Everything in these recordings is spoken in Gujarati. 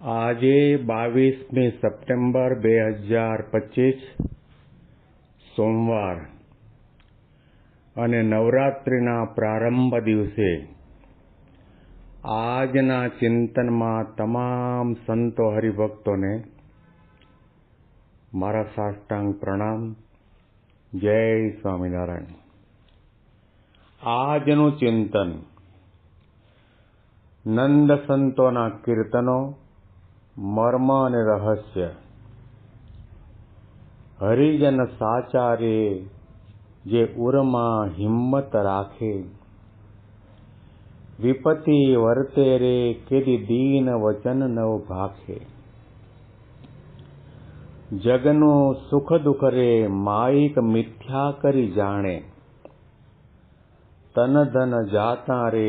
આજે બાવીસમી સપ્ટેમ્બર બે હજાર પચીસ, સોમવાર. અને નવરાત્રિના પ્રારંભ દિવસે આજના ચિંતનમાં તમામ સંતો હરિભક્તોને મારા સાષ્ટાંગ પ્રણામ. જય સ્વામિનારાયણ. આજનું ચિંતન નંદ સંતોના કીર્તનો મર્મ અને રહસ્ય હરિજન સાચારે જે ઉરમાં હિંમત રાખે વિપતિ વર્તે રે કેદી દીન વચન નવ ભાખે જગનું સુખ દુઃખ રે માઈક મિથ્યા કરી જાણે તન ધન જાતા રે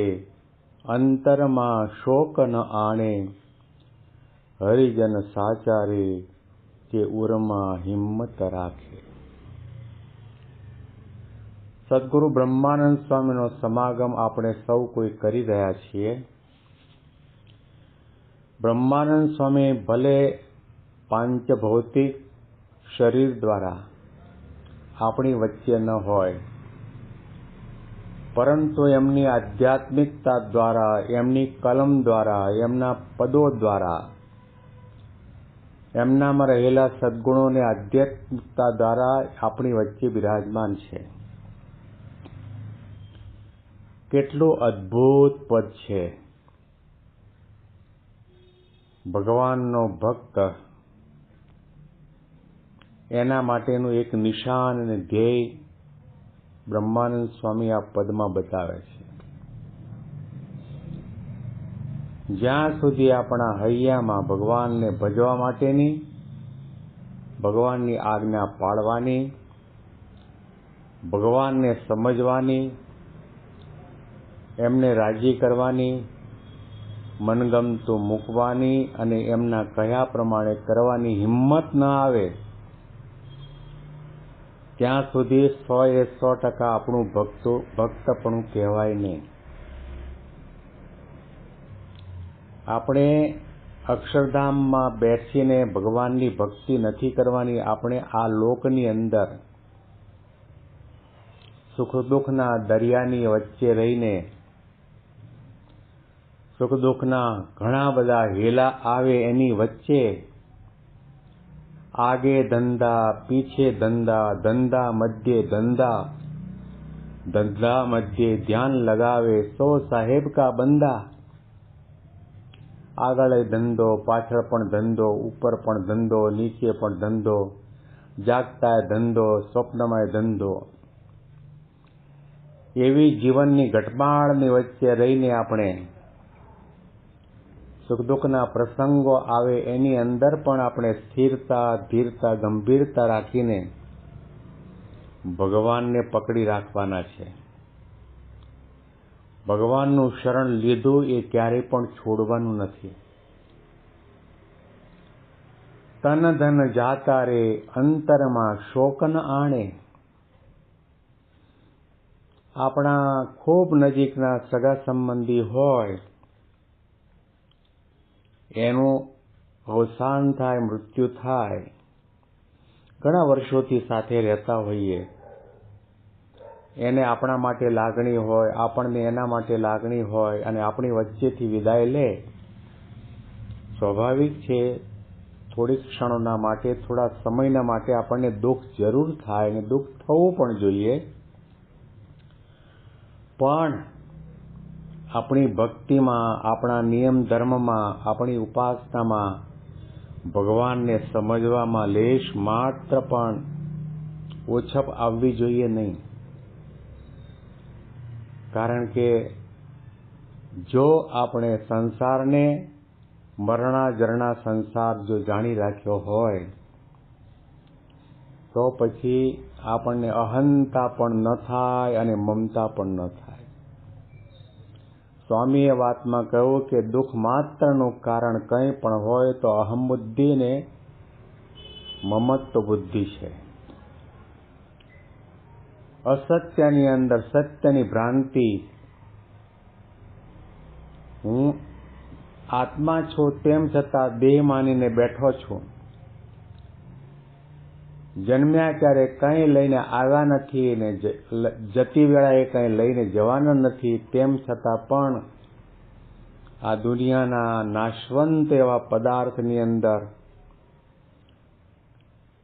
અંતરમાં શોક ન આણે હરિજન સાચા રે તે ઉરમાં હિંમત રાખે. સદગુરુ બ્રહ્માનંદ સ્વામીનો સમાગમ આપણે સૌ કોઈ કરી રહ્યા છીએ. બ્રહ્માનંદ સ્વામી ભલે પાંચ ભૌતિક શરીર દ્વારા આપણી વચ્ચે ન હોય, પરંતુ એમની આધ્યાત્મિકતા દ્વારા, એમની કલમ દ્વારા, એમના પદો દ્વારા એમનામાં રહેલા સદગુણોને આધ્યાત્મિકતા દ્વારા આપણી વચ્ચે બિરાજમાન છે. કેટલું અદ્ભુત પદ છે. ભગવાનનો ભક્ત એના માટેનું એક નિશાન અને ધ્યેય બ્રહ્માનંદ સ્વામી આ પદમાં બતાવે છે. જ્યાં સુધી આપણા હૈયામાં ભગવાનને ભજવા માટેની, ભગવાનની આજ્ઞા પાળવાની, ભગવાનને સમજવાની, એમને રાજી કરવાની, મનગમતું મૂકવાની અને એમના કહ્યા પ્રમાણે કરવાની હિંમત ન આવે, ત્યાં સુધી સો એ સો ટકા આપણું ભક્તો, ભક્તપણું કહેવાય નહીં. આપણે અક્ષરધામમાં બેસીને ભગવાનની ભક્તિ નથી કરવાની, આપણે આ લોકની અંદર સુખ દુઃખના દરિયાની વચ્ચે રહીને સુખ દુઃખના ઘણા બધા હેલા આવે એની વચ્ચે આગે ધંધા, પીછે ધંધા ધંધા મધ્યે ધંધા ધંધા મધ્યે ધ્યાન લગાવે, સો સાહેબ કા બંદા આગળ ધંધો, પાછળ પણ ધંધો, ઉપર પણ ધંધો, નીચે પણ ધંધો જાગતા ધંધો, સ્વપ્નમય ધંધો. એવી જીવનની ઘટમાળની વચ્ચે રહીને આપણે સુખ દુઃખના પ્રસંગો આવે એની અંદર પણ આપણે સ્થિરતા, ધીરતા, ગંભીરતા રાખીને ભગવાનને પકડી રાખવાના છે. ભગવાનનું શરણ લીધું એ ક્યારેય પણ છોડવાનું નથી. તન ધન જાતા રે અંતરમાં શોકન આણે. આપણા ખૂબ નજીકના સગા સંબંધી હોય, એનું અવસાન થાય, મૃત્યુ થાય, ઘણા વર્ષોથી સાથે રહેતા હોઈએ એને આપણા માટે લાગણી હોય, આપણને એના માટે લાગણી હોય અને આપણી વચ્ચેથી વિદાય લે, સ્વાભાવિક છે, થોડીક ક્ષણોના માટે, થોડા સમયના માટે આપણને દુઃખ જરૂર થાય અને દુઃખ થવું પણ જોઈએ. પણ આપણી ભક્તિમાં, આપણા નિયમ ધર્મમાં, આપણી ઉપાસનામાં, ભગવાનને સમજવામાં લેશ માત્ર પણ ઓછપ આવવી જોઈએ નહીં. કારણ કે જો આપણે સંસારને મરણાજરણા સંસાર જો જાણી રાખ્યો હોય, તો પછી આપણને અહંતા પણ ન થાય અને મમતા પણ ન થાય. સ્વામીએ વાતમાં કહ્યું કે દુઃખ માત્રનું કારણ કંઈ પણ હોય તો અહમબુદ્ધિને મમત્વ બુદ્ધિ છે. અસત્યની અંદર સત્યની ભ્રાંતિ. હું આત્મા છું તેમ છતાં દેહ માનીને બેઠો છું. જન્મ્યા ત્યારે કંઈ લઈને આવ્યા નથી ને જતી વેળાએ કંઈ લઈને જવાના નથી તેમ છતાં પણ આ દુનિયાના નાશવંત એવા પદાર્થની અંદર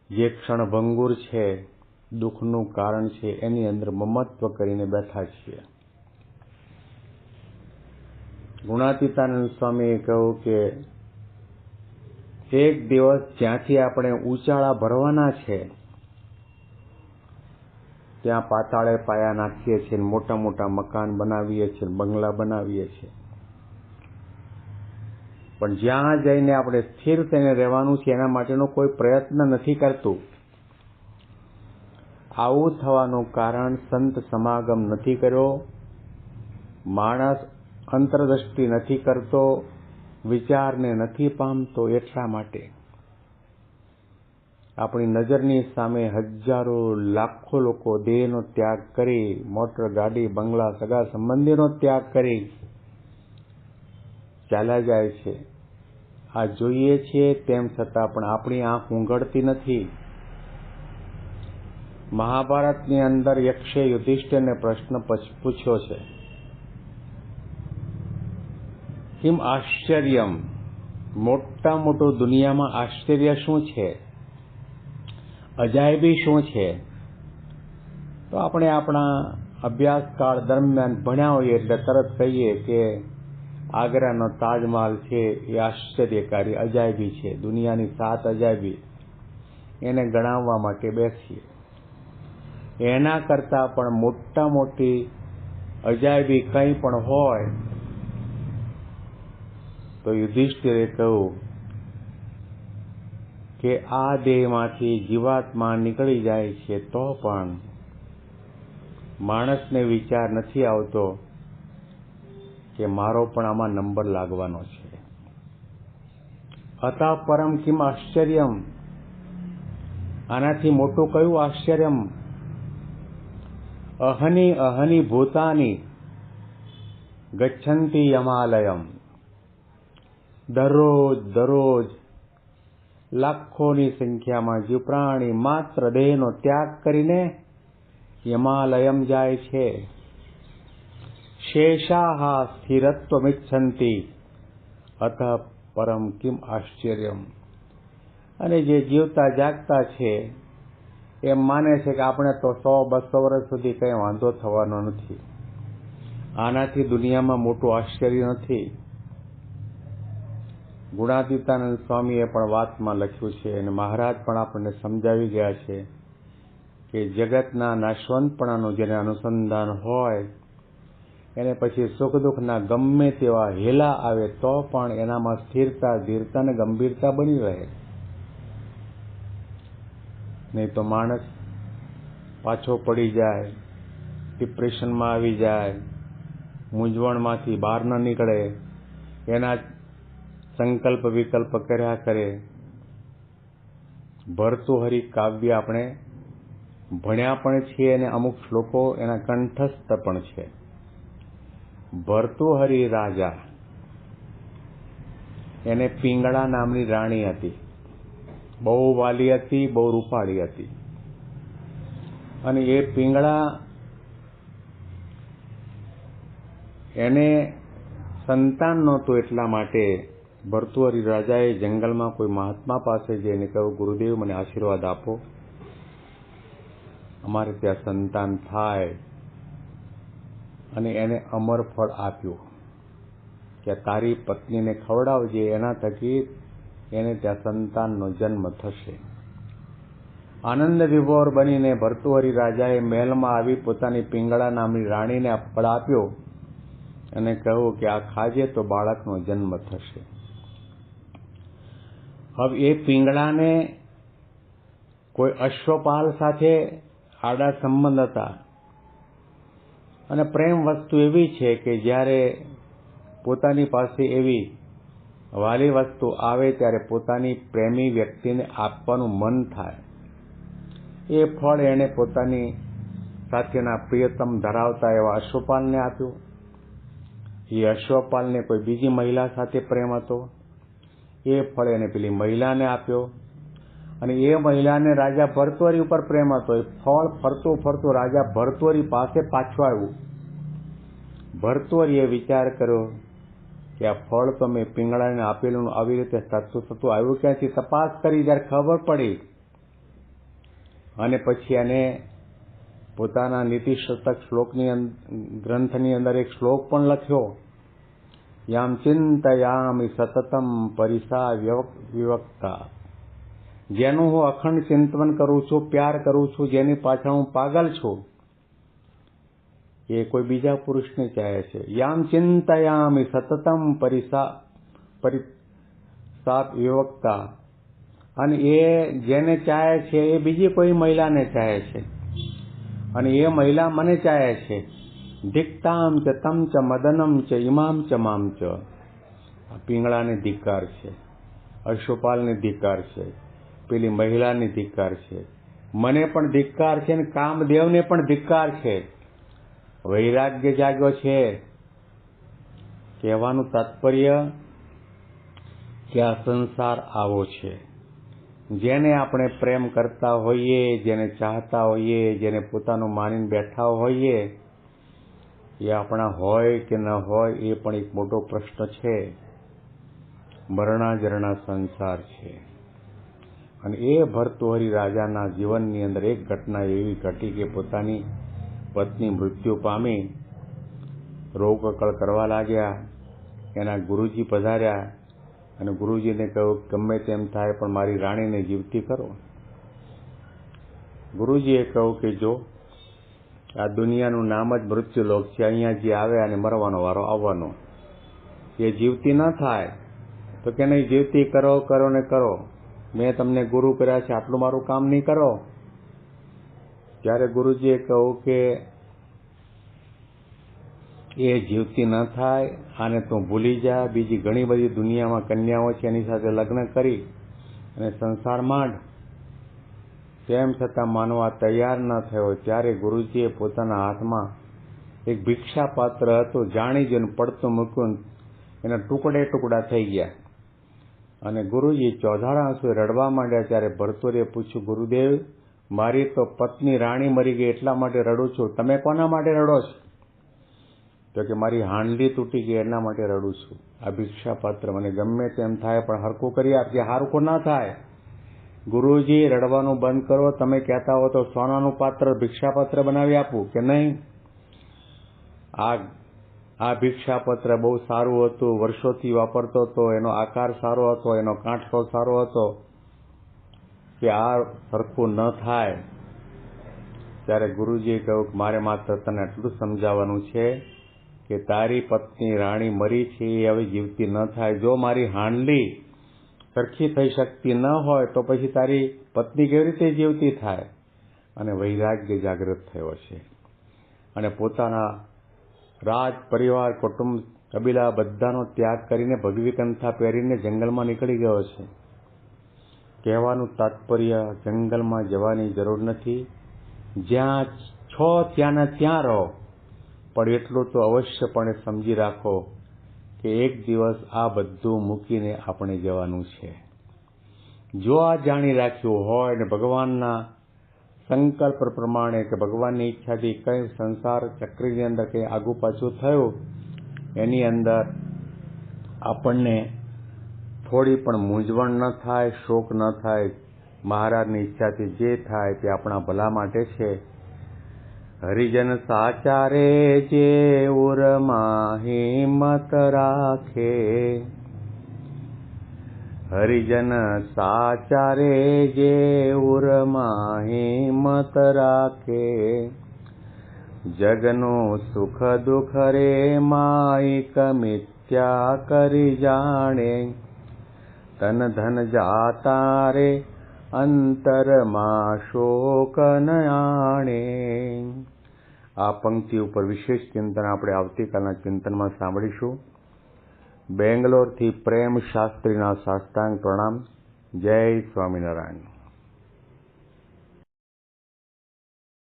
જે ક્ષણભંગુર છે દુઃખનું કારણ છે, એની અંદર મમત્વ કરીને બેઠા છીએ. ગુણાતીતાનંદ સ્વામીએ કહ્યું કે એક દિવસ જ્યાંથી આપણે ઉચાળા ભરવાના છે, ત્યાં પાતાળે પાયા નાખીએ છીએ, મોટા મોટા મકાન બનાવીએ છીએ, બંગલા બનાવીએ છીએ. પણ જ્યાં જઈને આપણે સ્થિર થઈને રહેવાનું છે, એના માટેનો કોઈ પ્રયત્ન નથી કરતું. આવું થવાનું કારણ સંત સમાગમ નથી કર્યો, માણસ અંતરદ્રષ્ટિ નથી કરતો, વિચારને નથી પામતો એટલા માટે. આપણી નજરની સામે હજારો લાખો લોકો દેહનો ત્યાગ કરી, મોટર ગાડી, બંગલા, સગા સંબંધીનો ત્યાગ કરી ચાલ્યા જાય છે. આ જોઈએ છીએ તેમ છતાં પણ આપણી આંખ ઊંઘડતી નથી. મહાભારતની અંદર યક્ષે યુધિષ્ઠિરને પ્રશ્ન પૂછ્યો છે. કિમ આશ્ચર્યમ? મોટા મોટું દુનિયામાં આશ્ચર્ય શું છે? અજાયબી શું છે? તો આપણે આપણા અભ્યાસકાળ દરમિયાન ભણ્યા હોઈએ એટલે તરત કહીએ કે આગ્રાનો તાજમહાલ છે એ આશ્ચર્યકારી, અજાયબી છે. દુનિયાની સાત અજાયબી. એને ગણાવવા માટે બેસીએ. એના કરતાં પણ મોટા મોટી અજાયબી કંઈ પણ હોય, તો યુધિષ્ઠિરે કહ્યું કે આ દેહમાંથી જીવાત્મા નીકળી જાય છે તો પણ માણસને વિચાર નથી આવતો કે મારો પણ આમાં નંબર લાગવાનો છે. અતા પરમ કિમ આશ્ચર્યમ? આનાથી મોટું કયું આશ્ચર્યમ? અહની અહની ભૂતાની ગચ્છંતી યમાલયમ દરરોજ દરરોજ લાખોની સંખ્યામાં જીવ પ્રાણી માત્ર દેહનો ત્યાગ કરીને યમાલયમ જાય છે શેષાહા સ્થિરત્વમિચ્છંતી અથ પરમ કિમ આશ્ચર્યમ અને જે જીવતા જાગતા છે એમ માને છે કે આપણે તો સો, બસો વર્ષ સુધી કંઈ વાંધો થવાનો નથી. આનાથી દુનિયામાં મોટું આશ્ચર્ય નથી. ગુણાતીતાનંદ સ્વામીએ પણ વાતમાં લખ્યું છે અને મહારાજ પણ આપણને સમજાવી ગયા છે કે જગતના નાશવંતપણાનું જેને અનુસંધાન હોય, એને પછી સુખ દુઃખના ગમે તેવા હેલા આવે તો પણ એનામાં સ્થિરતા, ધીરતા અને ગંભીરતા બની રહે. નહીં તો માણસ પાછો પડી જાય ડિપ્રેશનમાં આવી જાય, મૂંઝવણમાંથી બહાર ન નીકળે, એના સંકલ્પ વિકલ્પ કર્યા કરે. ભરતુહરી કાવ્ય આપણે ભણ્યા પણ છીએ અને અમુક શ્લોકો એના કંઠસ્થ પણ છે. ભરતુહરી રાજા. એને પિંગળા નામની રાણી હતી. બહુ વાલી હતી, બહુ રૂપાળી હતી. અને એ પીંગળા એને સંતાન નહોતું એટલા માટે ભરતુહરી રાજાએ જંગલમાં કોઈ મહાત્મા પાસે જઈને કહ્યું, ગુરુદેવ, મને આશીર્વાદ આપો. અમારે ત્યાં સંતાન થાય. અને એને અમર ફળ આપ્યું. કે તારી પત્નીને ખવડાવજે, એના થકી એને ત્યાં સંતાનનો જન્મ થશે. આનંદ વિભોર બનીને ભર્તુહરી રાજાએ મહેલમાં આવી પોતાની પિંગળા નામની રાણીને ફળ આપ્યો અને કહ્યું કે આ ખાજે તો બાળકનો જન્મ થશે. હવે એ પિંગળાને કોઈ અશ્વપાલ સાથે આડા સંબંધ હતા. અને પ્રેમ વસ્તુ એવી છે કે જ્યારે પોતાની પાસે એવી વાલી વસ્તુ આવે ત્યારે પોતાની પ્રેમી વ્યક્તિને આપવાનું મન થાય. એ ફળ એણે પોતાની સાથેના પ્રિયતમ ધરાવતા એવા અશ્વપાલને આપ્યું. એ અશ્વપાલને કોઈ બીજી મહિલા સાથે પ્રેમ હતો. એ ફળ એને પેલી મહિલાને આપ્યો. અને એ મહિલાને રાજા ભરતોરી ઉપર પ્રેમ હતો. એ ફળ ફરતું ફરતું રાજા ભરતોરી પાસે પાછું આવ્યું. ભરતોરીએ વિચાર કર્યો કે આ ફળ તમે પિંગળાને આપેલું આવી રીતે થતું થતું આવ્યું ક્યાંથી? તપાસ કરી, જ્યારે ખબર પડી. અને પછી એને પોતાના નીતિશતક શ્લોકની ગ્રંથની અંદર એક શ્લોક પણ લખ્યો. યામ ચિંતયામિ સતતમ પરિસા વિવક્તા. જેનું હું અખંડ ચિંતન કરું છું, પ્યાર કરું છું, જેની પાછળ હું પાગલ છું. એ કોઈ બીજા પુરુષને ચાહે છે. યામ ચિંતયામી સતતમ પરિસા પરિસા યુવકતા અને એ જેને ચાહે છે એ બીજી કોઈ મહિલાને ચાહે છે. અને એ મહિલા મને ચાહે છે. ધિક્તામ ચ તમ ચ મદનમ ચ ઇમામ ચ મામ ચ. પીંગળાની ધિક્કાર છે. અશ્વપાલને ધિકાર છે. પેલી મહિલાને ધિક્કાર છે. મને પણ ધિક્કાર છે અને કામદેવને પણ ધિક્કાર છે. વૈરાગ્ય જાગ્યો છે. કહેવાનું તાત્પર્ય કે આ સંસાર આવો છે. જેને આપણે પ્રેમ કરતા હોઈએ, જેને ચાહતા હોઈએ, જેને પોતાનું માનીને બેઠા હોઈએ, એ આપણા હોય કે ન હોય એ પણ એક મોટો પ્રશ્ન છે. મરણાજરણા સંસાર છે. અને એ ભર્તુહરી રાજાના જીવનની અંદર એક ઘટના એવી ઘટી કે પોતાની પત્ની મૃત્યુ પામી રોગકળ કરવા લાગ્યા. એના ગુરુજી પધાર્યા અને ગુરુજીને કહ્યું, ગમે તેમ થાય, પણ મારી રાણીને જીવતી કરો. ગુરુજીએ કહ્યું કે, જો આ દુનિયાનું નામ જ મૃત્યુલોક છે, અહીંયા જે આવે અને મરવાનો વારો આવવાનો, એ જીવતી ન થાય, તો કે નહીં? જીવતી કરો કરો ને કરો. મેં તમને ગુરુ કર્યા છે, આટલું મારું કામ નહીં કરો. ત્યારે ગુરુજીએ કહ્યું કે એ જીવતી ન થાય, આને તું ભૂલી જા. બીજી ઘણી બધી દુનિયામાં કન્યાઓ છે, એની સાથે લગ્ન કરી અને સંસાર માંડ. તેમ છતાં માનવા તૈયાર ન થયો. ત્યારે ગુરુજીએ પોતાના હાથમાં એક ભિક્ષા પાત્ર હતું, જાણી જોઈને પડતું મૂક્યું એના ટુકડે ટુકડા થઈ ગયા. અને ગુરુજી ચોધાડા આંસુ રડવા માંડ્યા, ત્યારે ભરતુરીએ પૂછ્યું, ગુરુદેવ મારી તો પત્ની રાણી મરી ગઈ એટલા માટે રડું છું. તમે કોના માટે રડો છો? તો કે મારી હાંડલી તૂટી ગઈ એના માટે રડું છું. આ ભિક્ષાપાત્ર મને ગમે તેમ થાય, પણ હરકું કરી આપજે હારકું ના થાય. ગુરુજી, રડવાનું બંધ કરો. તમે કહેતા હો તો સોનાનું પાત્ર ભિક્ષાપાત્ર બનાવી આપું કે નહીં? આ આ ભિક્ષાપત્ર બહુ સારું હતું. વર્ષોથી વાપરતો હતો એનો આકાર સારો હતો, એનો કાંઠો સારો હતો. કે આ સરખું ન થાય, ત્યારે ગુરુજીએ કહ્યું કે મારે માત્ર તને એટલું સમજાવવાનું છે કે તારી પત્ની રાણી મરી છે, એ હવે જીવતી ન થાય. જો મારી હાંડલી સરખી થઈ શકતી ન હોય, તો પછી તારી પત્ની કેવી રીતે જીવતી થાય? અને વૈરાગ્ય જાગૃત થયો છે. અને પોતાના રાજ, પરિવાર, કુટુંબ, કબીલા બધાનો ત્યાગ કરીને ભગવી કંથા પહેરીને જંગલમાં નીકળી ગયો છે. કહેવાનું તાત્પર્ય જંગલમાં જવાની જરૂર નથી. જ્યાં છો ત્યાંના ત્યાં રહો. પણ એટલું તો અવશ્યપણે સમજી રાખો કે એક દિવસ આ બધું મૂકીને આપણે જવાનું છે. જો આ જાણી રાખ્યું હોય ને ભગવાનના સંકલ્પ પ્રમાણે કે ભગવાનની ઈચ્છાથી કઈ સંસાર ચક્રની અંદર કંઈ આગુ પાછું થયું, એની અંદર આપણને થોડી પણ મૂંઝવણ ન થાય, શોક ન થાય, મહારાજની ઈચ્છાથી જે થાય તે આપણા ભલા માટે છે. હરિજન સાચારે જે ઉરમાં હિંમત રાખે. હરિજન સાચારે જે ઉરમાં હિંમત રાખે. જગનું સુખ દુઃખ રે માઈક મિથ્યા કરી જાણે. તન ધન જાતા રે અંતરમાં શોક આ પંક્તિ ઉપર વિશેષ ચિંતન આપણે આવતીકાલના ચિંતનમાં સાંભળીશું. બેંગ્લોરથી પ્રેમ શાસ્ત્રીના સાષ્ટાંગ પ્રણામ. જય સ્વામિનારાયણ.